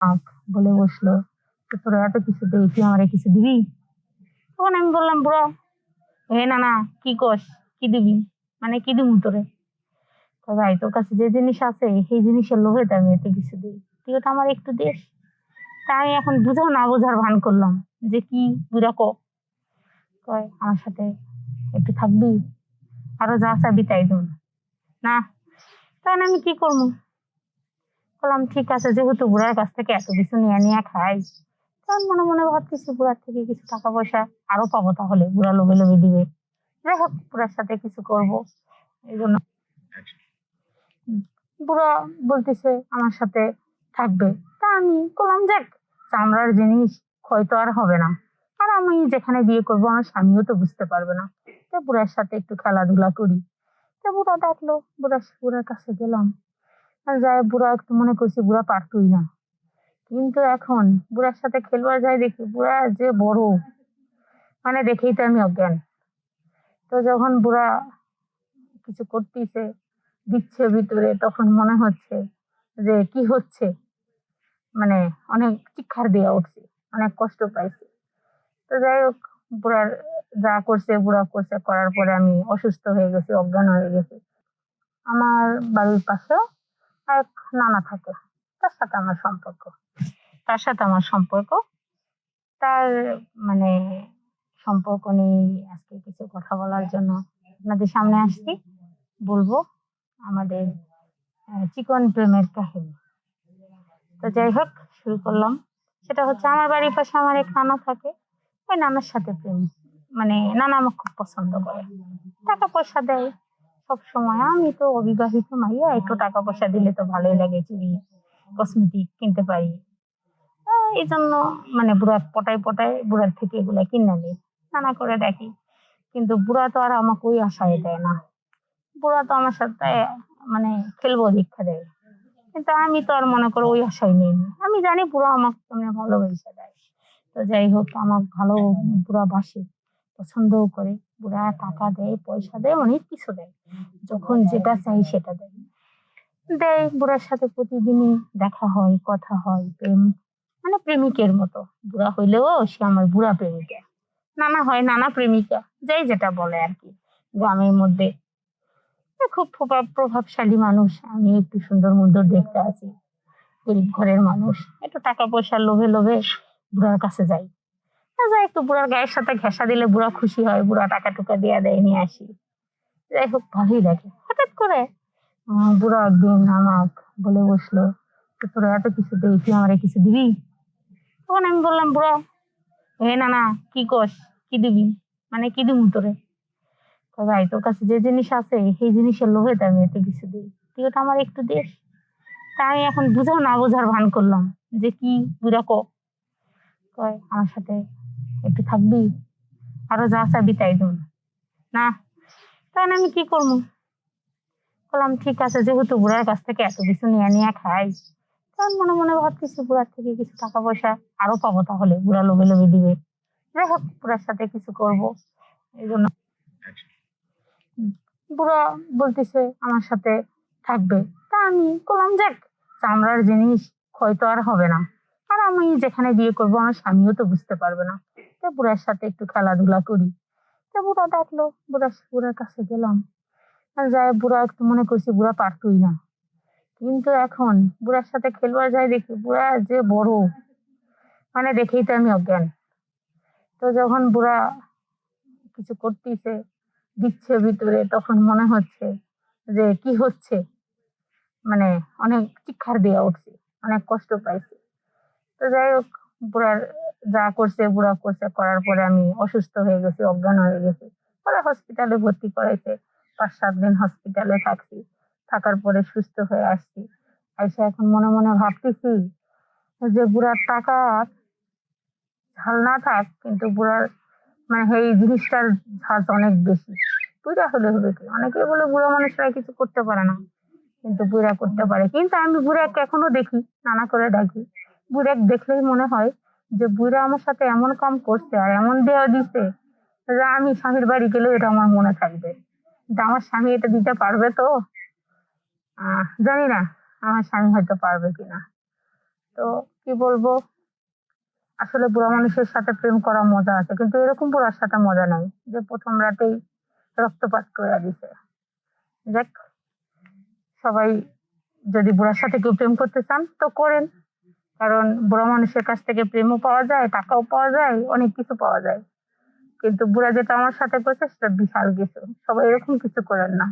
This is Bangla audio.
আক বলে বসল। তোরা এত কিছু দেই তুই আমারে কিছু দিবি? তখন আমি বললাম বুড়া হে না না, কি কস? কি দিবি? মানে কি দিবি তোরে? তো ভাই, তোর কাছে যে জিনিস আছে, সেই জিনিসের লোভে তো আমি এত কিছু দিই। তুই ওটা আমার একটু দিস? তা আমি এখন বুঝাও না বোঝার ভান করলাম যে কি বুড়া ক? কয়, আমার সাথে একটু থাকবি? আরও যা চাবি তাই দেব। না। তখন আমি কি করব? বললাম ঠিক আছে, যেহেতু বুড়ার কাছ থেকে এত কিছু নিয়ে নিয়ে খাই তখন মনে মনে ভাবতেছি বুড়ার থেকে কিছু টাকা পয়সা আরও পাবো তাহলে, বুড়া লোভে লোভে দিবে। যাই হোক, বুড়ার সাথে কিছু করব, এই জন্য। বুড়া বলতেছে, আমার সাথে থাকবে। তা আমি করলাম যাক, চামড়ার জিনিস ক্ষয় তো আর হবে না। আর আমি যেখানে বিয়ে করব, আমার স্বামীও তো বুঝতে পারবে না। তো বুড়ার সাথে একটু খেলাধুলা করি। তো বুড়া ডাকলো, বুড়া, বুড়ার কাছে গেলাম। আর যাই বুড়া, একটু মনে করছি বুড়া পারতই না। কিন্তু এখন বুড়ার সাথে খেলবার যাই দেখি, বুড়া যে বড় মানে দেখেই তো আমি অজ্ঞান। তো যখন বুড়া কিছু করতেছে, দিচ্ছে ভিতরে, তখন মনে হচ্ছে যে কি হচ্ছে? মানে অনেক চিৎকার দেওয়া উঠছে, অনেক কষ্ট পাইছি। তো যাই হোক, বুড়ার যা করছে, বুড়া করছে, করার পরে আমি অসুস্থ হয়ে গেছি, অজ্ঞান হয়ে গেছি। আমার বাড়ির পাশে এক নানা থাকে। তার সাথে আমার সম্পর্ক। তার সাথে আমার সম্পর্ক। তার মানে সম্পর্ক নিয়ে আজকে কিছু কথা বলার জন্য আপনাদের সামনে আসছি। বলব আমাদের চিকন প্রেমের কাহিনী। তো যাই হোক, শুরু করলাম। সেটা হচ্ছে আমার বাড়ির পাশে আমার এক নানা থাকে। ওই নানার সাথে প্রেম। মানে নানা আমাকে খুব পছন্দ করে। টাকা পয়সা দেয়। সব সময় আমি তো অবিবাহিত মাইয়া একটু টাকা পয়সা দিলে তো ভালোই লাগে চুড়ি কসমেটিক কিনতে পারি। এই জন্য মানে বুড়া পটাই পটাই বুড়ার থেকে এগুলা কিনে নিই নানা করে দেখি। কিন্তু বুড়া তো আর আমাকে ওই আশায় দেয় না। বুড়া তো আমার সাথে মানে খেলব দীক্ষা দেয়। কিন্তু আমি তো আর মনে করো ওই আশায় নেই। আমি জানি বুড়া আমাকে কেমন ভালোবেসে দেয় তো যাই হোক আমার ভালো বুড়া বাসে পছন্দও করে। বুড়া টাকা দেয়, পয়সা দেয়, অনেক কিছু দেয়। যখন যেটা চাই সেটা দেয়। দেয়, বুড়ার সাথে প্রতিদিনই দেখা হয়, কথা হয়, প্রেম মানে প্রেমিকের মতো। বুড়া হইলেও সে আমার বুড়া প্রেমিকা। নানা হয়, নানা প্রেমিকা, যাই যেটা বলে আর কি। গ্রামের মধ্যে খুব প্রভাব- প্রভাবশালী মানুষ। আমি একটু সুন্দর মুন্দর দেখতে আছি। গরিব ঘরের মানুষ। একটু টাকা পয়সার লোভে লোভে বুড়ার কাছে যাই। তা যাই একটু বুড়ার গায়ের সাথে ঘেঁষা দিলে বুড়া খুশি হয়, বুড়া টাকা টুকা দিয়ে দেয়, নিয়ে আসি। যাই হোক, ভালোই লাগে হঠাৎ করে বুড়া একদিন আমাক বলে বসল "তো তোরা এত কিছু দেই তুই আমার কিছু দিবি? তখন আমি বললাম, বুড়া হে না না, কি কস? কি দিবি? মানে কি দিবি তোরে? ভাই তোর কাছে যে জিনিস আছে, সেই জিনিসের লোভে তো আমি এত কিছু দিই। তুই ওটা আমার একটু দিস তা আমি এখন বুঝাও না বোঝার ভান করলাম যে কি, বুড়া কয়, আমার সাথে একটু থাকবি। আরও যা চাবি তাই দেব। না তখন আমি কি করব? বললাম, ঠিক আছে, যেহেতু বুড়ার কাছ থেকে এত কিছু নিয়ে নিয়ে খাই তখন মনে মনে ভাবতেছি বুড়ার থেকে কিছু টাকা পয়সা আরও পাবো তাহলে, বুড়া লোভে লোভে দিবে। যাই হোক, বুড়ার সাথে কিছু করব। এই জন্য বুড়া বলতেছে, আমার সাথে থাকবে। তা আমি করলাম যাক, চামড়ার জিনিস ক্ষয় তো আর হবে না। আর আমি যেখানে বিয়ে করব, আমার স্বামীও তো বুঝতে পারবে না। তো বুড়ার সাথে একটু খেলাধুলা করি। তো বুড়া ডাকলো, বুড়া, বুড়ার কাছে গেলাম। আর যাই বুড়া একটু মনে করছি বুড়া পারতই না। কিন্তু এখন বুড়ার সাথে খেলবার যাই দেখি, বুড়া যে বড় মানে দেখেই তো আমি অজ্ঞান। তো যখন বুড়া কিছু করতেছে, দিচ্ছে ভিতরে, তখন মনে হচ্ছে যে কি হচ্ছে? মানে অনেক চিৎকার দেওয়া উঠছে, অনেক কষ্ট পাইছি। তো যাই হোক, বুড়ার যা করছে, বুড়া করছে, করার পরে আমি অসুস্থ হয়ে গেছি, অজ্ঞান হয়ে গেছি। পরে হসপিটালে ভর্তি করাইছে। পাঁচ, সাত দিন হসপিটালে থাকছি। থাকার পরে সুস্থ হয়ে আসছি। এসে এখন মনে মনে ভাবতেছি যে বুড়ার টাকা ঝাল না থাক, কিন্তু বুড়ার মানে এই জিনিসটার ঝাঁজ অনেক বেশি। বুড়া হলে হবে কি? অনেকে বলে বুড়া মানুষরা কিছু করতে পারে না, কিন্তু বুড়া করতে পারে। কিন্তু আমি বুড়াকে এখনও দেখি, নানা করে ডাকি বুড়াক দেখলেই মনে হয় যে বুড়া আমার সাথে এমন কাম করছে আর এমন দেওয়া দিছে যে আমি স্বামীর বাড়ি গেলেও এটা আমার মনে থাকবে। কিন্তু আমার স্বামী এটা দিতে পারবে তো? জানি না আমার স্বামী হয়তো পারবে কিনা। তো কি বলব? আসলে বুড়া মানুষের সাথে প্রেম করা মজা আছে, কিন্তু এরকম বুড়ার সাথে মজা নাই যে প্রথম রাতেই রক্তপাত করে দিছে। দেখ সবাই যদি বুড়ার সাথে কেউ প্রেম করতে চান তো করেন। কারণ বুড়া মানুষের কাছ থেকে প্রেমও পাওয়া যায়, টাকাও পাওয়া যায়, অনেক কিছু পাওয়া যায়। কিন্তু বুড়া যেটা আমার সাথে করছে সেটা বিশাল কিছু। সবাই এরকম কিছু করেন না।